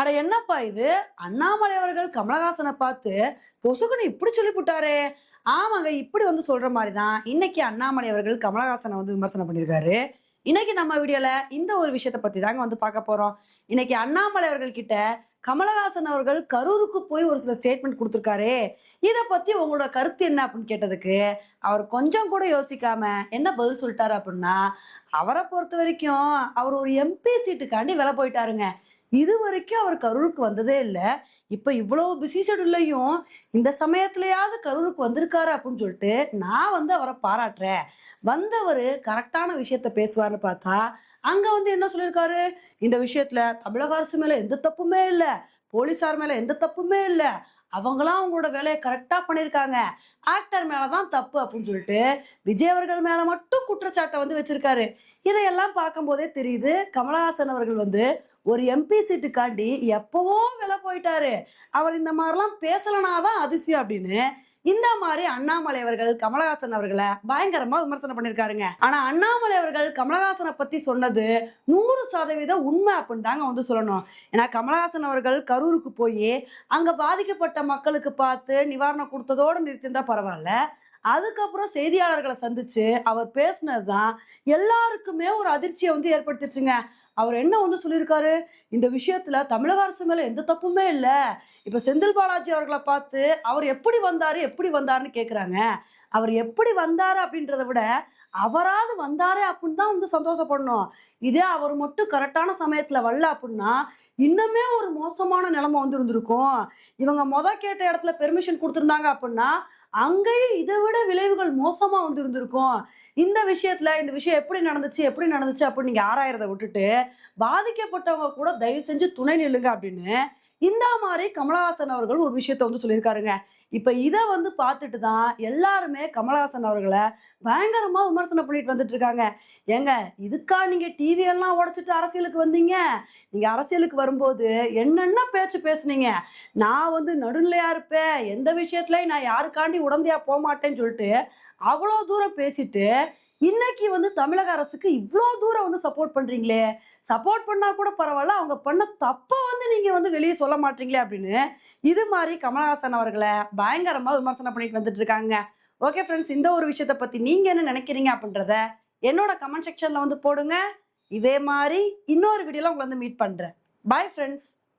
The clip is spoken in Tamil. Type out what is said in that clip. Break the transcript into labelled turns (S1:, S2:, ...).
S1: அட என்னப்பா இது? அண்ணாமலை அவர்கள் கமலஹாசனை பார்த்து பொசுகனை இப்படி சொல்லி ஆமாங்க இப்படி வந்து சொல்ற மாதிரி தான் இன்னைக்கு அண்ணாமலை அவர்கள் கமலஹாசனை வந்து விமர்சனம் பண்ணியிருக்காரு இன்னைக்கு நம்ம வீடியோல இந்த ஒரு விஷயத்த பத்தி தாங்க வந்து பார்க்க போறோம். இன்னைக்கு அண்ணாமலை அவர்கள் கிட்ட கமலஹாசன் அவர்கள் கரூருக்கு போய் ஒரு சில ஸ்டேட்மெண்ட் கொடுத்துருக்காரு. இதை பத்தி உங்களோட கருத்து என்ன அப்படின்னு கேட்டதுக்கு அவர் கொஞ்சம் கூட யோசிக்காம என்ன பதில் சொல்லிட்டாரு அப்படின்னா அவரை பொறுத்த வரைக்கும் அவர் ஒரு எம்பி சீட்டுக்காண்டி வில போயிட்டாருங்க. இது வரைக்கும் அவர் கரூருக்கு வந்ததே இல்லை. இப்போ இவ்வளோ பிஸி ஷெடியூல்லையும் இந்த சமயத்துலையாவது கரூருக்கு வந்திருக்காரு அப்படின்னு சொல்லிட்டு நான் வந்து அவரை பாராட்டுறேன். வந்தவர் கரெக்டான விஷயத்த பேசுவார்னு பார்த்தா அங்கே வந்து என்ன சொல்லியிருக்காரு? இந்த விஷயத்தில் தமிழக அரசு மேலே எந்த தப்புமே இல்லை. போலீஸார் மேல எந்த தப்புமே இல்லை. அவங்களாம் அவங்களோட வேலையை கரெக்டா பண்ணியிருக்காங்க. ஆக்டர் மேலதான் தப்பு அப்படின்னு சொல்லிட்டு விஜய் அவர்கள் மேல மட்டும் குற்றச்சாட்டை வந்து வச்சிருக்காரு. இதையெல்லாம் பார்க்கும்போதே தெரியுது கமலஹாசன் அவர்கள் வந்து ஒரு எம்பி சீட்டுக்காண்டி எப்பவோ விலை போயிட்டாரு. அவர் இந்த மாதிரிலாம் பேசலனாதான் அதிசயம் அப்படின்னு இந்த மாதிரி அண்ணாமலை அவர்கள் கமலஹாசன் அவர்களை பயங்கரமா விமர்சனம் பண்ணியிருக்காருங்க ஆனா அண்ணாமலை அவர்கள் கமலஹாசனை பத்தி சொன்னது நூறு சதவீதம் உண்மை அப்படின்னு தாங்க வந்து சொல்லணும். ஏன்னா கமலஹாசன் அவர்கள் கரூருக்கு போய் அங்க பாதிக்கப்பட்ட மக்களுக்கு பார்த்து நிவாரணம் கொடுத்ததோடு நிறுத்திருந்தா பரவாயில்ல. அதுக்கப்புறம் செய்தியாளர்களை சந்திச்சு அவர் பேசினது தான் எல்லாருக்குமே ஒரு அதிர்ச்சியை வந்து ஏற்படுத்திருச்சுங்க. அவர் என்ன வந்து சொல்லியிருக்காரு? இந்த விஷயத்துல தமிழக அரசு மேல எந்த தப்புமே இல்லை. இப்ப செந்தில் பாலாஜி அவர்களை பார்த்து அவர் எப்படி வந்தாரு எப்படி வந்தாருன்னு கேட்குறாங்க அவர் எப்படி வந்தாரு அப்படின்றத விட அவராது வந்தாரே அப்படின்னு தான் வந்து சந்தோஷப்படணும். இதே அவர் மட்டும் கரெக்டான சமயத்துல வரல அப்படின்னா இன்னுமே ஒரு மோசமான நிலைமை வந்து இருந்திருக்கும். இவங்க மொத கேட்ட இடத்துல பெர்மிஷன் கொடுத்துருந்தாங்க அப்படின்னா அங்கேயும் இதை விட விளைவுகள் மோசமா வந்து இருந்திருக்கும். இந்த விஷயத்துல இந்த விஷயம் எப்படி நடந்துச்சு எப்படி நடந்துச்சு அப்படின்னு நீங்க ஆராயறதை விட்டுட்டு பாதிக்கப்பட்டவங்க கூட தயவு செஞ்சு துணை நில்லுங்க அப்படின்னு இந்த மாதிரி கமலஹாசன் அவர்கள் ஒரு விஷயத்த வந்து சொல்லியிருக்காருங்க. இப்ப இதை வந்து பார்த்துட்டு தான் எல்லாருமே கமலஹாசன் அவர்களை பயங்கரமா விமர்சனம் பண்ணிட்டு வந்துட்டு இருக்காங்க. ஏங்க இதுக்கா நீங்க டிவி எல்லாம் உடைச்சிட்டு அரசியலுக்கு வந்தீங்க? நீங்க அரசியலுக்கு வரும்போது என்னென்ன பேச்சு பேசுனீங்க? நான் வந்து நடுநிலையா இருப்பேன். எந்த விஷயத்துலயும் நான் யாருக்காண்டி உடந்தையா போக மாட்டேன்னு சொல்லிட்டு அவ்வளோ தூரம் பேசிட்டு இன்னைக்கு வந்து தமிழக அரசுக்கு இவ்வளோ தூரம் வந்து சப்போர்ட் பண்றீங்களே? சப்போர்ட் பண்ணா கூட பரவாயில்ல அவங்க பண்ண தப்ப வந்து நீங்க வந்து வெளியே சொல்ல மாட்டீங்களே அப்படின்னு இது மாதிரி கமலஹாசன் அவர்களை பயங்கரமா விமர்சனம் பண்ணிட்டு வந்துட்டு இருக்காங்க. ஓகே ஃப்ரெண்ட்ஸ் இந்த ஒரு விஷயத்தை பத்தி நீங்க என்ன நினைக்கிறீங்க அப்படின்றத என்னோட கமெண்ட் செக்ஷன்ல வந்து போடுங்க. இதே மாதிரி இன்னொரு வீடியோல உங்களை வந்து மீட் பண்றேன். Bye friends